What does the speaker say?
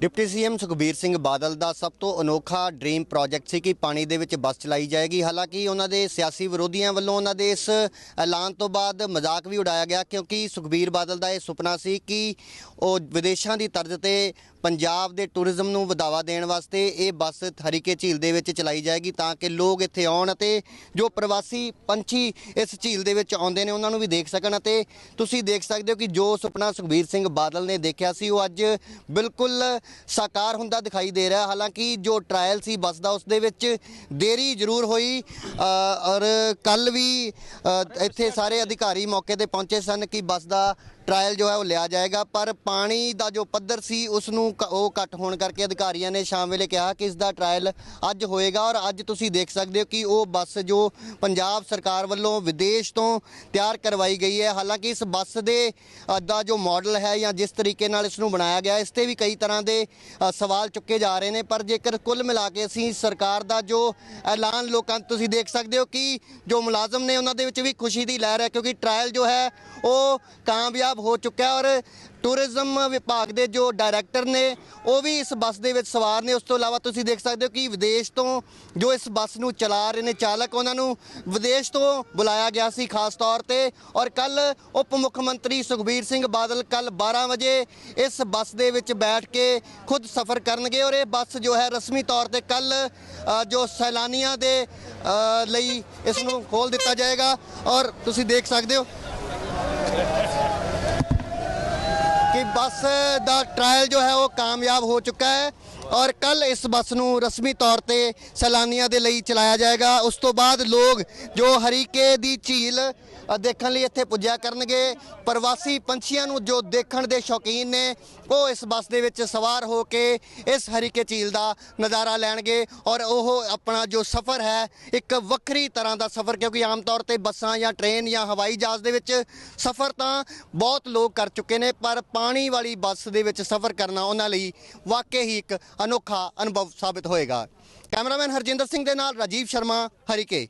Deputy CM Sukhbir Singh Badal ਦਾ ਸਭ ਤੋਂ ਅਨੋਖਾ ਡ੍ਰੀਮ ਪ੍ਰੋਜੈਕਟ ਸੀ ਕਿ ਪਾਣੀ ਦੇ ਵਿੱਚ ਬੱਸ ਚਲਾਈ ਜਾਏਗੀ। ਹਾਲਾਂਕਿ ਉਹਨਾਂ ਦੇ ਸਿਆਸੀ ਵਿਰੋਧੀਆਂ ਵੱਲੋਂ ਉਹਨਾਂ ਦੇ ਇਸ ਐਲਾਨ ਤੋਂ ਬਾਅਦ ਮਜ਼ਾਕ ਵੀ ਉਡਾਇਆ ਗਿਆ ਕਿਉਂਕਿ ਸੁਖਬੀਰ ਬਾਦਲ ਦਾ ਇਹ ਸੁਪਨਾ ਸੀ ਕਿ ਉਹ ਵਿਦੇਸ਼ਾਂ ਦੀ ਤਰਜ਼ ਤੇ ਪੰਜਾਬ ਦੇ ਟੂਰਿਜ਼ਮ ਨੂੰ ਵਧਾਵਾ ਦੇਣ ਵਾਸਤੇ ਇਹ ਬੱਸ ਹਰੀਕੇ ਝੀਲ ਦੇ ਵਿੱਚ ਚਲਾਈ ਜਾਏਗੀ ਤਾਂ ਕਿ ਲੋਕ ਇੱਥੇ ਆਉਣ ਅਤੇ ਜੋ ਪ੍ਰਵਾਸੀ ਪੰਛੀ ਇਸ ਝੀਲ ਦੇ ਵਿੱਚ ਆਉਂਦੇ ਨੇ ਉਹਨਾਂ ਨੂੰ ਵੀ ਦੇਖ ਸਕਣ ਅਤੇ ਤੁਸੀਂ ਦੇਖ ਸਕਦੇ ਹੋ ਕਿ ਜੋ ਸੁਪਨਾ ਸੁਖਬੀਰ ਸਿੰਘ ਬਾਦਲ ਨੇ ਦੇਖਿਆ ਸੀ ਉਹ ਅੱਜ ਬਿਲਕੁਲ ਸਾਕਾਰ ਹੁੰਦਾ ਦਿਖਾਈ ਦੇ ਰਿਹਾ। ਹਾਲਾਂਕਿ ਜੋ ਟ੍ਰਾਇਲ ਸੀ ਬੱਸ ਦਾ, ਉਸ ਦੇ ਵਿੱਚ ਦੇਰੀ ਜ਼ਰੂਰ ਹੋਈ ਔਰ ਕੱਲ ਵੀ ਇੱਥੇ ਸਾਰੇ ਅਧਿਕਾਰੀ ਮੌਕੇ ਤੇ ਪਹੁੰਚੇ ਸਨ ਕਿ ਬੱਸ ਦਾ ਟ੍ਰਾਇਲ ਜੋ ਹੈ ਉਹ ਲਿਆ ਜਾਏਗਾ, ਪਰ ਪਾਣੀ ਦਾ ਜੋ ਪੱਧਰ ਸੀ ਉਸ ਨੂੰ ਉਹ ਘੱਟ ਹੋਣ ਕਰਕੇ ਅਧਿਕਾਰੀਆਂ ਨੇ ਸ਼ਾਮ ਵੇਲੇ ਕਿਹਾ ਕਿ ਇਸ ਦਾ ਟ੍ਰਾਇਲ ਅੱਜ ਹੋਏਗਾ ਔਰ ਅੱਜ ਤੁਸੀਂ ਦੇਖ ਸਕਦੇ ਹੋ ਕਿ ਉਹ ਬੱਸ ਜੋ ਪੰਜਾਬ ਸਰਕਾਰ ਵੱਲੋਂ ਵਿਦੇਸ਼ ਤੋਂ ਤਿਆਰ ਕਰਵਾਈ ਗਈ ਹੈ। ਹਾਲਾਂਕਿ ਇਸ ਬੱਸ ਦੇ ਦਾ ਜੋ ਮਾਡਲ ਹੈ ਜਾਂ ਜਿਸ ਤਰੀਕੇ ਨਾਲ ਇਸ ਨੂੰ ਬਣਾਇਆ ਗਿਆ, ਇਸ ਤੇ ਵੀ ਕਈ ਤਰ੍ਹਾਂ ਦੇ ਸਵਾਲ ਚੁੱਕੇ ਜਾ ਰਹੇ ਨੇ, ਪਰ ਜੇਕਰ ਕੁੱਲ ਮਿਲਾ ਕੇ ਅਸੀਂ ਸਰਕਾਰ ਦਾ ਜੋ ਐਲਾਨ ਲੋਕਾਂ ਤੁਸੀਂ ਦੇਖ ਸਕਦੇ ਹੋ ਕਿ ਜੋ ਮੁਲਾਜ਼ਮ ਨੇ ਉਹਨਾਂ ਦੇ ਵਿੱਚ ਵੀ ਖੁਸ਼ੀ ਦੀ ਲਹਿਰ ਹੈ, ਕਿਉਂਕਿ ਟ੍ਰਾਇਲ ਜੋ ਹੈ, ਉਹ ਕਾਮਯਾਬ ਹੋ ਚੁੱਕਾ ਔਰ ਟੂਰਿਜ਼ਮ ਵਿਭਾਗ ਦੇ ਜੋ ਡਾਇਰੈਕਟਰ ਨੇ, ਉਹ ਵੀ ਇਸ ਬੱਸ ਦੇ ਵਿੱਚ ਸਵਾਰ ਨੇ। ਉਸ ਤੋਂ ਇਲਾਵਾ ਤੁਸੀਂ ਦੇਖ ਸਕਦੇ ਹੋ ਕਿ ਵਿਦੇਸ਼ ਤੋਂ ਜੋ ਇਸ ਬੱਸ ਨੂੰ ਚਲਾ ਰਹੇ ਨੇ ਚਾਲਕ, ਉਹਨਾਂ ਨੂੰ ਵਿਦੇਸ਼ ਤੋਂ ਬੁਲਾਇਆ ਗਿਆ ਸੀ ਖਾਸ ਤੌਰ ਤੇ। ਔਰ ਕੱਲ ਉਪ ਮੁੱਖ ਮੰਤਰੀ ਸੁਖਬੀਰ ਸਿੰਘ ਬਾਦਲ ਕੱਲ 12 ਵਜੇ ਇਸ ਬੱਸ ਦੇ ਵਿੱਚ ਬੈਠ ਕੇ ਖੁਦ ਸਫ਼ਰ ਕਰਨਗੇ। ਔਰ ਇਹ ਬੱਸ ਜੋ ਹੈ, ਰਸਮੀ ਤੌਰ ਤੇ ਕੱਲ ਜੋ ਸੈਲਾਨੀਆਂ ਦੇ ਲਈ ਇਸ ਨੂੰ ਖੋਲ ਦਿੱਤਾ ਜਾਏਗਾ। ਔਰ ਤੁਸੀਂ ਦੇਖ ਸਕਦੇ ਹੋ ਕਿ ਬੱਸ ਦਾ ਟ੍ਰਾਇਲ ਜੋ ਹੈ ਉਹ ਕਾਮਯਾਬ ਹੋ ਚੁੱਕਾ ਹੈ ਔਰ ਕੱਲ ਇਸ ਬੱਸ ਨੂੰ ਰਸਮੀ ਤੌਰ ਤੇ ਸੈਲਾਨੀਆਂ ਦੇ ਲਈ ਚਲਾਇਆ ਜਾਏਗਾ। ਉਸ ਤੋਂ ਬਾਅਦ ਲੋਕ ਜੋ ਹਰੀਕੇ ਦੀ ਝੀਲ ਦੇਖਣ ਲਈ ਇੱਥੇ ਪੁੱਜਿਆ ਕਰਨਗੇ। ਪ੍ਰਵਾਸੀ ਪੰਛੀਆਂ ਨੂੰ ਜੋ ਦੇਖਣ ਦੇ ਸ਼ੌਕੀਨ ਨੇ, ਉਹ ਇਸ ਬੱਸ ਦੇ ਵਿੱਚ ਸਵਾਰ ਹੋ ਕੇ ਇਸ ਹਰੀਕੇ ਝੀਲ ਦਾ ਨਜ਼ਾਰਾ ਲੈਣਗੇ ਔਰ ਉਹ ਆਪਣਾ ਜੋ ਸਫ਼ਰ ਹੈ, ਇੱਕ ਵੱਖਰੀ ਤਰ੍ਹਾਂ ਦਾ ਸਫ਼ਰ, ਕਿਉਂਕਿ ਆਮ ਤੌਰ ਤੇ ਬੱਸਾਂ ਜਾਂ ਟ੍ਰੇਨ ਜਾਂ ਹਵਾਈ ਜਹਾਜ਼ ਦੇ ਵਿੱਚ ਸਫ਼ਰ ਤਾਂ ਬਹੁਤ ਲੋਕ ਕਰ ਚੁੱਕੇ ਨੇ, ਪਰ ਪਾਣੀ ਵਾਲੀ ਬੱਸ ਦੇ ਵਿੱਚ ਸਫ਼ਰ ਕਰਨਾ ਉਹਨਾਂ ਲਈ ਵਾਕਈ ਹੀ ਇੱਕ ਅਨੋਖਾ ਅਨੁਭਵ ਸਾਬਿਤ ਹੋਏਗਾ। ਕੈਮਰਾਮੈਨ ਹਰਜਿੰਦਰ ਸਿੰਘ ਦੇ ਨਾਲ ਰਾਜੀਵ ਸ਼ਰਮਾ ਹਰੀਕੇ।